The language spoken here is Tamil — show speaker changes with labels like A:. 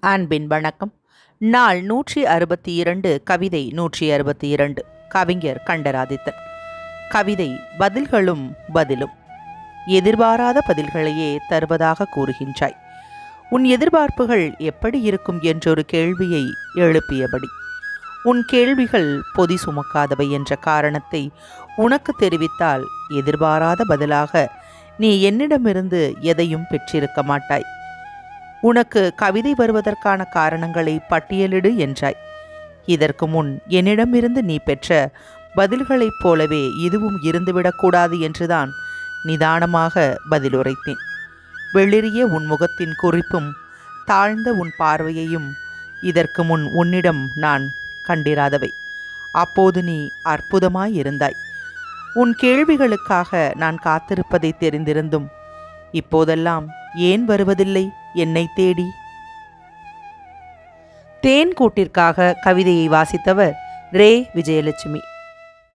A: அன்பின் வணக்கம். நாள் நூற்றி அறுபத்தி இரண்டு கவிதை நூற்றி அறுபத்தி இரண்டு கவிஞர் கண்டராதித்தன். கவிதை பதில்களும் பதிலும். எதிர்பாராத பதில்களையே தருவதாக கூறுகின்றாய். உன் எதிர்பார்ப்புகள் எப்படி இருக்கும் என்றொரு கேள்வியை எழுப்பியபடி. உன் கேள்விகள் பொதி சுமக்காதவை என்ற காரணத்தை உனக்கு தெரிவித்தால் எதிர்பாராத பதிலாக நீ என்னிடமிருந்து எதையும் பெற்றிருக்க மாட்டாய். உனக்கு கவிதை வருவதற்கான காரணங்களை பட்டியலிடு என்றாய். இதற்கு முன் என்னிடமிருந்து நீ பெற்ற பதில்களைப் போலவே இதுவும் இருந்துவிடக்கூடாது என்றுதான் நிதானமாக பதிலுரைத்தேன். வெளிரிய உன் முகத்தின் குறிப்பும் தாழ்ந்த உன் பார்வையையும் இதற்கு முன் உன்னிடம் நான் கண்டிராதவை. அப்போது நீ அற்புதமாயிருந்தாய் உன் கேள்விகளுக்காக நான் காத்திருப்பதை தெரிந்திருந்தும் இப்போதெல்லாம் ஏன் வருவதில்லை? என்னை தேடி. தேன் கூட்டிற்காக கவிதையை வாசித்தவர் ரே விஜயலட்சுமி.